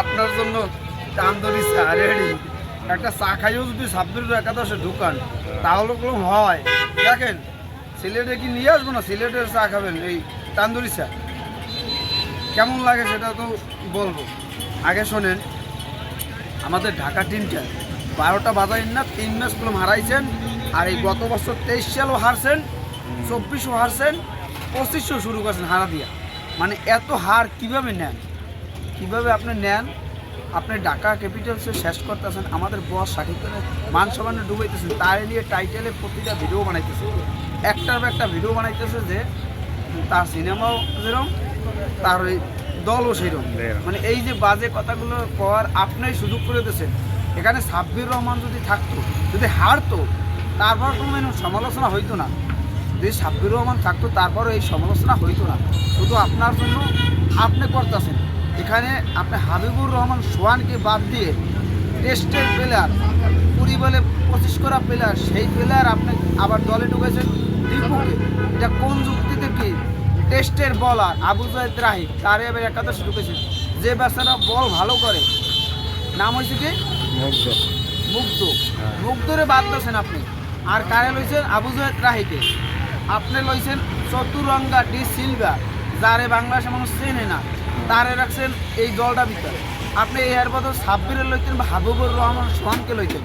আপনার জন্য তান্দুরি চা রেডি। একটা চা খাইও যদি সাবদুরি একাদশে ঢুকান, তাহলে কোনো হয়। দেখেন, সিলেটে কি নিয়ে আসব না? সিলেটের চা খাবেন, এই তান্দুরি চা। কেমন লাগে সেটা তো বলব। আগে শোনেন, আমাদের ঢাকা টিমটা বারোটা বাজারের না, তিন ম্যাচ কলম হারাইছেন, আর এই গত বছর তেইশ সালও হারছেন চব্বিশও হারছেন পঁচিশও শুরু করছেন হারা দিয়া। মানে এত হার কীভাবে নেন? কীভাবে আপনি নেন আপনি ঢাকা ক্যাপিটালসে শেষ করতেছেন আমাদের বস খানের মান সম্মানে ডুবাইতেছেন তার নিয়ে টাইটেলে প্রতিটা ভিডিও বানাইতেছে। একটার একটা ভিডিও বানাইতেছে যে তার সিনেমাও যেরকম তার ওই দলও সেরকম। মানে এই যে বাজে কথাগুলো করার আপনি সুযোগ করে দিয়েছেন। এখানে সাব্বির রহমান যদি থাকতো যদি হারতো তারপর কোনো সমালোচনা হইতো না। যদি সাব্বির রহমান থাকতো তারপরও এই সমালোচনা হইতো না। শুধু আপনার জন্য আপনি করতেছেন। এখানে আপনি হাবিবুর রহমান সোহানকে বাদ দিয়ে টেস্টের প্লেয়ার কুড়ি বলে পঁচিশ করা প্লেয়ার সেই প্লেয়ার আপনি আবার দলে ঢুকেছেন দীপুকে। এটা কোন যুক্তিতে কি টেস্টের বলার আবু জাহেদ রাহি তারে এবার একাদশে ঢুকেছেন। যে বাচ্চারা বল ভালো করে নাম হয়েছে কি? মুগ্ধ। মুগ্ধ। হ্যাঁ। মুগ্ধরে বাদ দিয়েছেন আপনি। আর কারে লইছেন? আবু জাহেদ রাহিকে। আপনি লইছেন চতুরঙ্গা ডি সিলভা যারে বাংলাদেশের মানুষ চেনে না। তারে রাখছেন এই দলটা ভিতরে। আপনি এর বদল সাব্বিরে লইতেন বা হাবিবুর রহমান সোহানকে লইতেন।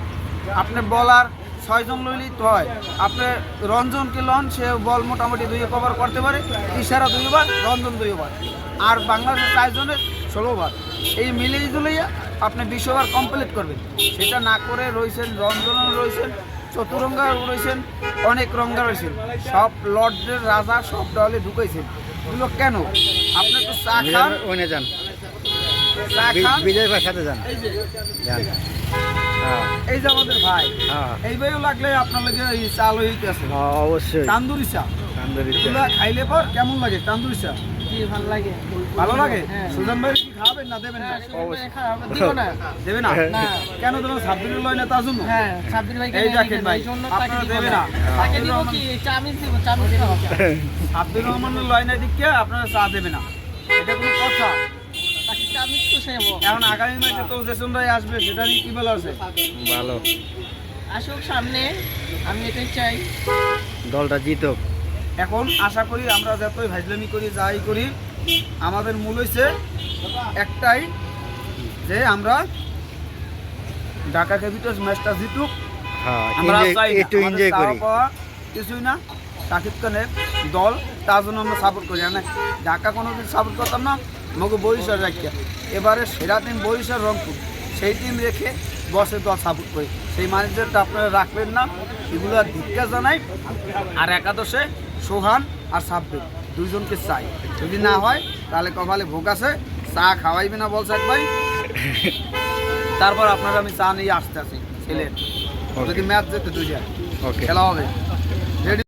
আপনি বলার ছয়জন লইলেই তো হয়। আপনি রঞ্জনকে লন, সে বল মোটামুটি দুই কভার করতে পারে। ইশারা দুইবার রঞ্জন দুই ওভার। আর বাংলাদেশের চারজনের ষোলো বার এই মিলিয়ে জুলিয়ে আপনি বিশ ওভার কমপ্লিট করবেন। সেটা না করে রয়েছেন রঞ্জন রয়েছেন চতুরঙ্গা রয়েছেন, অনেক রঙ্গা রয়েছেন। সব লর্ডের রাজা, সব দলে ঢুকেছেন এগুলো কেন? আপনি তো চা খান। ওইনে যান। বিজয় ভাই সাথে যান। এই যে। হ্যাঁ। আমাদের ভাই। হ্যাঁ। এই ভাইও লাগলে আপনার লাগে এই চা লইতে আছে হ্যাঁ, অবশ্যই। তান্দুরি চা। তান্দুরি চা। খাইলে পর কেমন লাগে? তান্দুরি চা। ভালো লাগে। ভালো লাগে। সুজন ভাই কি খাবেন না দেবেন না? দেবে না। কেন দেবেন সাব্বিরের লয় না তার জন্য হ্যাঁ সাব্বির ভাইকে এই দেখেন ভাই, আপনারা তাকে দেবে না। না। তাকে দিব কি? চামিচ দিব চামিচ দিব সাব্বির রহমানের লয় না দিকে আপনারা চা দেবে না। এটা কোনো কথা। তো সেবো এখন আগামী ম্যাচে তো জেসন ভাই আসবে সেটা নিয়ে কি বলা আছে? ভালো। আসুক সামনে আমি এটাই চাই। দলটা জিতুক। এখন আশা করি আমরা যতই ভাইজলামি করি যাই করি আমাদের মূল হয়েছে একটাই যে আমরা ঢাকা ক্যাপিটালস ম্যাচটা জিতুক। হ্যাঁ আমরা চাই কিছুই না। শাকিব খানের দল তার জন্য আমরা সাপোর্ট করি। না ঢাকা কোনো দিন সাপোর্ট করতাম না। আমাকে বরিশাল রাখিয়া। এবারে সেরা টিম বরিশাল রংপুর। সেই টিম রেখে বসে দল সাপোর্ট করি। সেই ম্যানেজারটা আপনারা রাখবেন না। এগুলো আর জানাই। আর একাদশে সোহান আর সাব্বির। দুইজনকে চাই। যদি না হয় তাহলে কপালে ভোগ আছে। চা খাওয়াইবে না বলছে একবার ভাই তারপর আপনারা আমি চা নিয়ে আসতে আসি ছেলের। যদি ম্যাচ যেতে দুই যায় খেলা হবে।